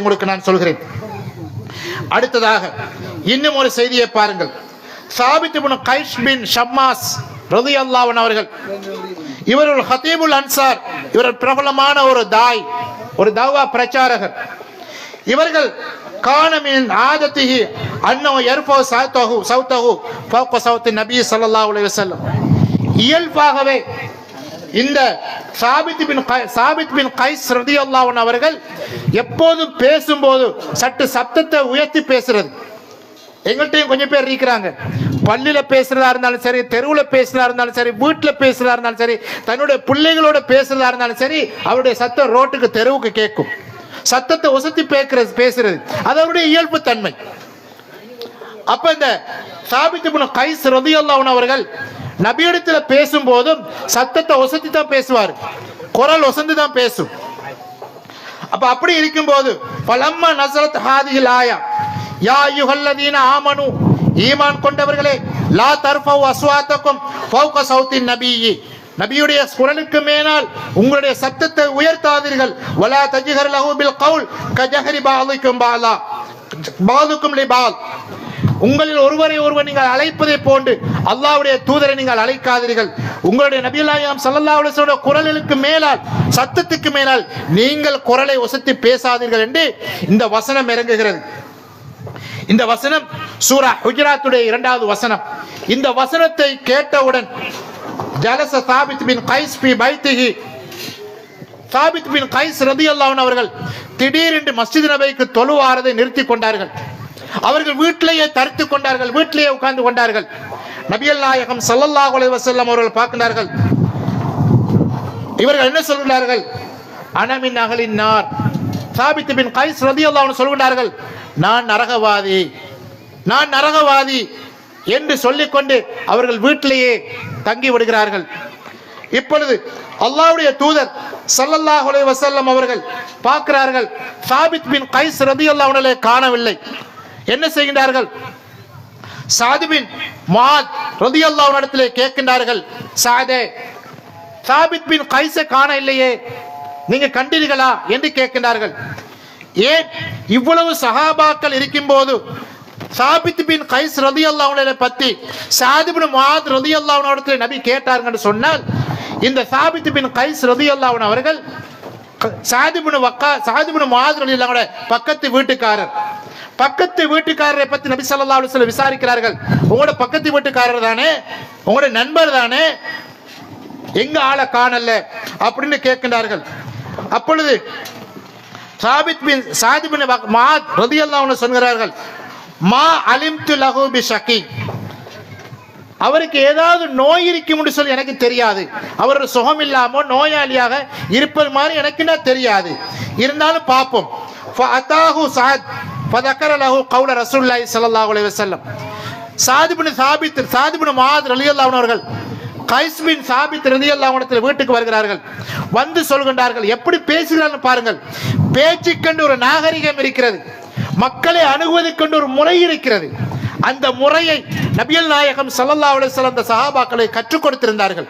உங்களுக்கு நான் சொல்கிறேன். அடுத்ததாக இன்னும் ஒரு செய்தியை பாருங்கள். சாபித் இப்னு கைஸ் பின் ஷம்மாஸ் ரலியல்லாஹு அவர்கள் இவர் ஒரு ஹதீபுல் அன்சார் இவர் பிரபலமான ஒரு தாய் ஒரு தவா பிரச்சாரகர். இவர்கள் காணமின் ஆதத்திஹி அன்னோ எர்ஃபோ சௌத்தஹு சௌத்தஹு ஃபௌக சௌத்தி நபி ஸல்லல்லாஹு அலைஹி வஸல்லம். இயல்பாகவே இந்த சாபித் பின் கை- சாபித் பின் கைஸ் ரதி அவர்கள் எப்போதும் பேசும்போது சற்று சப்தத்தை உயர்த்தி பேசுறது. எங்கள்கிட்டயும் கொஞ்சம் பேர் இருக்கிறாங்க. பள்ளியில் பேசுறதா இருந்தாலும் சரி தெருவில் பேசுறதா இருந்தாலும் சரி வீட்டில் பேசுறதா இருந்தாலும் சரி தன்னுடைய பிள்ளைகளோட பேசுறதா இருந்தாலும் சரி அவருடைய சத்தம் ரோட்டுக்கு தெருவுக்கு கேட்கும். சத்தத்தை ஒசத்தி பேக்கிறது பேசுறது. அது அவருடைய இயல்பு தன்மை. அப்ப இந்த சாபித்து கைஸ் ரதியல்லாவன் அவர்கள் நபியிடத்துல பேசும்போதும் சத்தத்தை ஒசத்தி தான் பேசுவார். குரல் ஒசந்து தான் பேசும். அப்ப அப்படி இருக்கும்போது பலம்ம நசரத் ஹாதிகள் ஆயா? யா யுகல்லதீன ஆமனு. ஈமான் கொண்டவர்களே லா தர்ஃபவ் அஸ்வாத்தக்கும் ஃபௌக சௌத்தின் நபியி. நபியுடைய குரலுக்கு மேலால் உங்களுடைய சத்தத்தை உயர்த்தாதீர்கள். வலா தஜிஹர் லஹு பில் கவுல் கஜஹரி பாலிக்கும் பாலா. பாலுக்கும் லிபால் உங்களில் ஒருவரை ஒருவர் நீங்கள் அழைப்பதை போன்று அல்லாவுடைய தூதரை நீங்கள் அழைக்காதீர்கள். உங்களுடைய நபியுல்லாஹிம் ஸல்லல்லாஹு அலைஹி குரலுக்கு மேலால் சத்தத்துக்கு மேலால் நீங்கள் குரலை ஒசத்தி பேசாதீர்கள் என்று இந்த வசனம் இறங்குகிறது. இந்த வசனம் சூரா குஜராத்துடைய இரண்டாவது வசனம். இந்த வசனத்தை கேட்டவுடன் ஜலச சாபித் பின் கைஸ் பி பைத்திஹி சாபித் பின் கைஸ் ரதி அன்ஹு அவர்கள் திடீரென்று மஸ்ஜித் நபைக்கு தொழுவாரதை நிறுத்தி கொண்டார்கள். அவர்கள் வீட்டிலேயே தரித்து கொண்டார்கள் வீட்டிலேயே உட்கார்ந்து கொண்டார்கள். நபியல் நாயகம் சல்லல்லா குலை வசல்லம் அவர்கள் பார்க்கிறார்கள் இவர்கள் என்ன சொல்கிறார்கள் அனமின் அகலின் நார். சாபித்து பின் கைஸ் ரதியல்லாஹு சொல்கிறார்கள் நான் நரகவாதி நான் நரகவாதி என்று சொல்லிக்கொண்டு அவர்கள் வீட்டிலேயே தங்கி விடுகிறார்கள். இப்பொழுது அல்லாவுடைய தூதர் ஸல்லல்லாஹு அலைஹி அவர்கள் பார்க்கிறார்கள் சாபித் பின் கைஸ் ரதியல்லாஹு காணவில்லை. என்ன செய்கின்றார்கள்? சாதுபின் மாத் ரதி இடத்திலே கேட்கின்றார்கள் சாதே சாபித் பின் கைஸை காண இல்லையே நீங்க கண்டீர்களா? என்று கேட்கின்றார்கள். ஏன் இவ்வளவு சஹாபாக்கள் இருக்கும்போது சாபித் பின் கைஸ் ரதி அல்லாவுடைய பத்தி சாதிபின் மாத் ரதி இடத்துல நபி கேட்டாருங்கன்னு சொன்னால் இந்த சாபித் பின் கைஸ் ரதி அல்லாஹன் அவர்கள் சாதிபின் வக்கா சாதிபின் மாத் ரதி அல்லாவோட பக்கத்து வீட்டுக்காரர். பக்கத்து வீட்டுக்காரரை பத்தி நபி சல்லா அலுவலம் விசாரிக்கிறார்கள். உங்களோட பக்கத்து வீட்டுக்காரர் தானே? உங்களோட நண்பர் தானே? எங்க ஆளை காணல? அப்படின்னு கேட்கின்றார்கள். அப்பொழுது சாபித் பின் சாதி பின் மாத் ரதியல்லாஹு சொல்கிறார்கள் மா அலிம்து லஹு பி ஷக்கி அவருக்கு ஏதாவது நோய் இருக்கும்னு சொல்லி எனக்கு தெரியாது. அவர் சுகம் இல்லாமல் நோயாளியாக இருப்பது மாதிரி எனக்கு என்ன தெரியாது. இருந்தாலும் பார்ப்போம். அத்தாஹு சாத். ஃபதக்கர லஹு கௌல ரசூலுல்லாஹி ஸல்லல்லாஹு அலைஹி வஸல்லம் சாது பின் சாபித் சாது பின் மாத் ரலியல்லாஹு அன்ஹு அவர்கள் கைஸ் பின் சாபித் ரலியல்லாஹு அன்ஹு வீட்டுக்கு வருகிறார்கள். வந்து சொல்கின்றார்கள். எப்படி பேசுகிறார்கள் பாருங்கள். பேச்சுக்கண்டு ஒரு நாகரிகம் இருக்கிறது. மக்களை அணுகுவதற்கென்று ஒரு முறை இருக்கிறது. அந்த முறையை நபியல் நாயகம் சல்லல்லா அலைஹி அந்த சஹாபாக்களை கற்றுக் கொடுத்திருந்தார்கள்.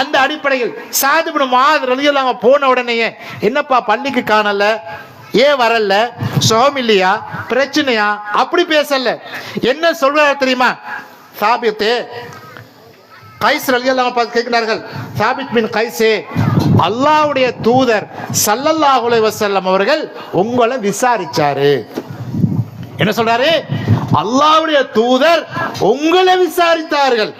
அந்த அடிப்படையில் சாது பின் மாத் போன உடனேயே என்னப்பா பள்ளிக்கு காணல? ஏன் வரல? சுகம் இல்லையா? பிரச்சனையா? அப்படி பேசல. என்ன சொல்றாரு தெரியுமா? சாபித்தே கைஸ் ரலியல்லாஹு பார்த்து கேட்கிறார்கள் சாபித் பின் கைஸே அல்லாஹ்வுடைய தூதர் ஸல்லல்லாஹு அலைஹி வஸல்லம் அவர்கள் உங்களை விசாரிச்சாரு. என்ன சொல்றாரு? அல்லாஹ்வுடைய தூதர் உங்களை விசாரித்தார்கள்.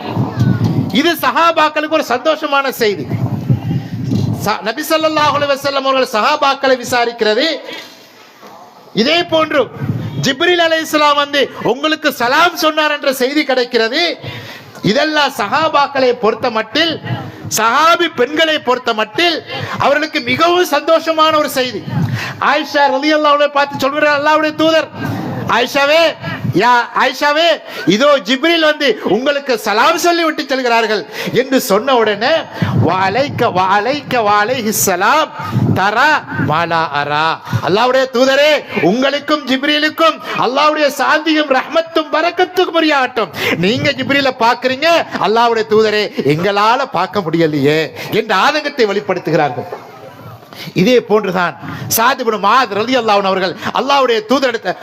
இது சஹாபாக்களுக்கு ஒரு சந்தோஷமான செய்தி. நபி ஸல்லல்லாஹு அலைஹி அவர்கள் சஹாபாக்களை விசாரிக்கிறது. இதே போன்று ஜிப்ரில் அலைஹிஸ்ஸலாம் வந்து உங்களுக்கு சலாம் சொன்னார் என்ற செய்தி கிடைக்கிறது. இதெல்லாம் சஹாபாக்களை பொறுத்த மட்டில் சஹாபி பெண்களை பொறுத்த மட்டில் அவர்களுக்கு மிகவும் சந்தோஷமான ஒரு செய்தி. ஆயிஷா ரலியல்லாஹு பார்த்து சொல்கிறார் அல்லாவுடைய தூதர் ஆயிஷாவே யா ஆயிஷாவே இதோ ஜிப்ரில் வந்து உங்களுக்கு சலாம் சொல்லி விட்டு செல்கிறார்கள் என்று சொன்ன உடனே வாலைக்க வாழைக்க வாழை ஹிஸ்ஸலாம் தரா மாலா அரா. அல்லாஹ்வுடைய தூதரே உங்களுக்கும் ஜிப்ரிலுக்கும் அல்லாஹ்வுடைய சாந்தியும் ரஹ்மத்தும் பறக்கத்துக்கும் புரியாகட்டும் நீங்க ஜிப்ரில பாக்குறீங்க அல்லாவுடைய தூதரே எங்களால பார்க்க முடியலையே என்ற ஆதங்கத்தை வெளிப்படுத்துகிறார்கள். இதே போன்றுதான் சாதிபின் மாத் ரலி அல்லாஹ் அவர்கள் அல்லாவுடைய தூதர் எடுத்த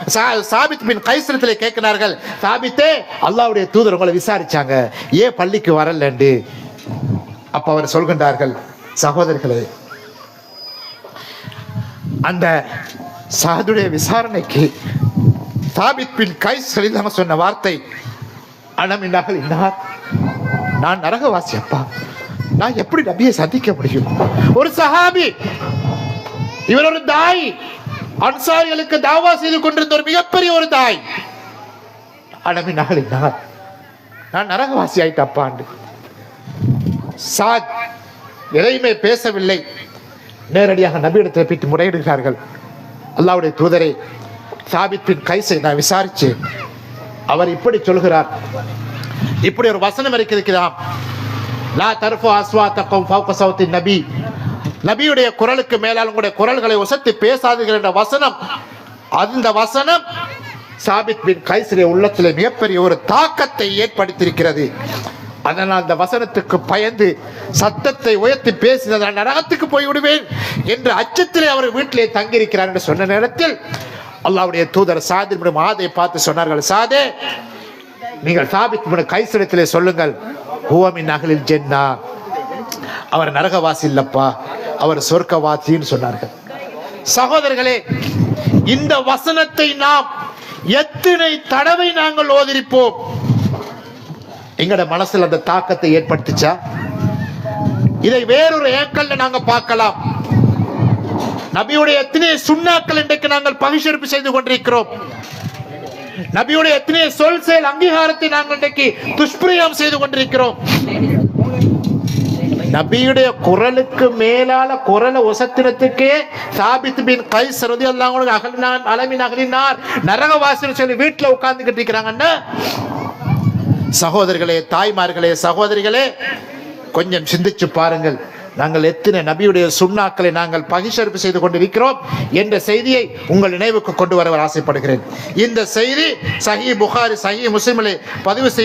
சாபித் பின் கைசரத்திலே கேட்கிறார்கள் சாபித்தே அல்லாவுடைய தூதர் உங்களை விசாரிச்சாங்க. ஏன் பள்ளிக்கு வரலண்டு? அப்ப அவர் சொல்கின்றார்கள் சகோதரர்களே அந்த சாதுடைய விசாரணைக்கு சாபித் பின் கைசரில் நம்ம சொன்ன வார்த்தை அனமின்னார்கள் இன்னார் நான் நரகவாசி அப்பா. நான் எப்படி நபியை சந்திக்க முடியும்? ஒரு சஹாபி இவர் ஒரு தாய். அன்சாரிகளுக்கு தாவா செய்து கொண்டிருந்த ஒரு மிகப்பெரிய ஒரு தாய். அடமி நாளை நான் நரகவாசி ஆயிட்டப்பாண்டு சாத் எதையுமே பேசவில்லை. நேரடியாக நபியிடத்தில் போயிட்டு முறையிடுகிறார்கள். அல்லாவுடைய தூதரை சாபித் பின் கைசை நான் விசாரிச்சேன். அவர் இப்படி சொல்கிறார். இப்படி ஒரு வசனம் இருக்கிறான் லா தர்ஃபு அஸ்வா தக்கம் சௌத்தி நபி. நபியுடைய குரலுக்கு மேலால் உங்களுடைய குரல்களை உசத்தி பேசாதீர்கள் என்ற வசனம். அந்த வசனம் சாபித் பின் கைசரிய உள்ளத்தில் மிகப்பெரிய ஒரு தாக்கத்தை ஏற்படுத்தியிருக்கிறது. அதனால் அந்த வசனத்துக்கு பயந்து சத்தத்தை உயர்த்தி பேசினது நான் நரகத்துக்கு போய் விடுவேன் என்ற அச்சத்திலே அவர் வீட்டிலே தங்கியிருக்கிறார் என்று சொன்ன நேரத்தில் அல்லாவுடைய தூதர் சாதிர் மாதை பார்த்து சொன்னார்கள் சாதே நீங்கள் சாபித் கைசரத்திலே சொல்லுங்கள். ஹுவமின் அகலில் ஜென்னா அவர் நரகவாசி இல்லப்பா அவர் சொர்க்கவாசின்னு சொன்னார்கள். சகோதரர்களே இந்த வசனத்தை நாம் எத்தனை தடவை நாங்கள் ஓதிரிப்போம்? எங்கட மனசுல அந்த தாக்கத்தை ஏற்படுத்துச்சா? இதை வேறொரு ஏக்கல்ல நாங்க பார்க்கலாம். நபியுடைய எத்தனை சுண்ணாக்கள் இன்றைக்கு நாங்கள் பகிஷெடுப்பு செய்து கொண்டிருக்கிறோம்? நபியுடைய எத்தனை சொல் செயல் அங்கீகாரத்தை நாங்கள் இன்றைக்கு துஷ்பிரயோகம் செய்து கொண்டிருக்கிறோம்? நபியுடைய குரலுக்கு மேலால குரலை ஒசத்திரத்துக்கே சாபித் பின் கைஸ் ரதி எல்லாம் அகலினான் அலமின் அகலினார் நரகவாசல் சொல்லி வீட்டுல உட்கார்ந்துகிட்டு இருக்கிறாங்கன்னா சகோதரர்களே தாய்மார்களே சகோதரிகளே கொஞ்சம் சிந்திச்சு பாருங்கள். நாங்கள் எத்தனை நபியுடைய சுண்ணாக்களை நாங்கள் பகிஷரிப்பு செய்து கொண்டிருக்கிறோம் என்ற செய்தியை உங்கள் நினைவுக்கு கொண்டு வர ஆசைப்படுகிறேன். இந்த செய்தி சஹி புகாரி சஹி முஸ்லிமிலே பதிவு செய்ய